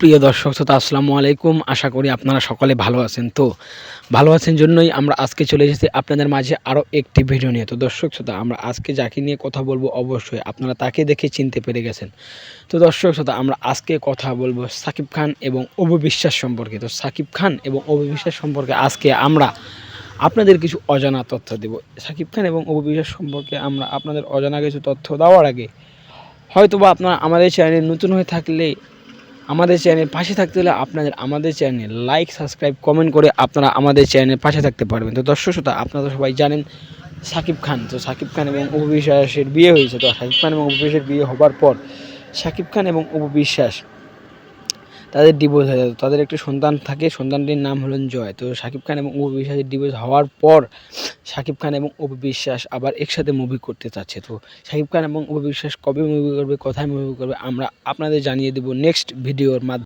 প্রিয় দর্শক শ্রোতা, আসসালামু আলাইকুম। আশা করি আপনারা সকলে ভালো আছেন। তো ভালো আছেন জন্যই আমরা আজকে চলে এসেছি আপনাদের মাঝে আরও একটি ভিডিও নিয়ে। তো দর্শক শ্রোতা, আমরা আজকে যাকে নিয়ে কথা বলব অবশ্যই আপনারা তাকে দেখে চিনতে পেরে গেছেন। তো দর্শক শ্রোতা, আমরা আজকে কথা বলব সাকিব খান এবং অবু বিশ্বাস সম্পর্কে। তো সাকিব খান এবং অবু বিশ্বাস সম্পর্কে আজকে আমরা আপনাদের কিছু অজানা তথ্য দেব। সাকিব খান এবং অবু বিশ্বাস সম্পর্কে আমরা আপনাদের অজানা কিছু তথ্য দেওয়ার আগে হয়তোবা আপনারা আমাদের চ্যানেলে নতুন হয়ে থাকলে আমাদের চ্যানেল পাশে থাকতে হলে আপনাদের আমাদের চ্যানেল লাইক সাবস্ক্রাইব কমেন্ট করে আপনারা আমাদের চ্যানেলের পাশে থাকতে পারবেন। তো দর্শক শ্রোতা, আপনারা সবাই জানেন সাকিব খান। তো সাকিব খান এবং অপু বিশ্বাসের বিয়ে হয়েছে। তো সাকিব খান এবং অপু বিশ্বাসের বিয়ে হবার পর সাকিব খান এবং অপু বিশ্বাস তাদের ডিভোর্স হয়ে যেত তাদের একটি সন্তান থাকে, সন্তানটির নাম হলেন জয়। তো শাকিব খান এবং অপু বিশ্বাসের ডিভোর্স হওয়ার পর শাকিব খান এবং অপু বিশ্বাস আবার একসাথে মুভি করতে চাচ্ছে। তো সাকিব খান এবং অপু বিশ্বাস কবে মুভি করবে, কোথায় মুভি করবে, আমরা আপনাদের জানিয়ে দেবো নেক্সট ভিডিওর মাধ্যমে।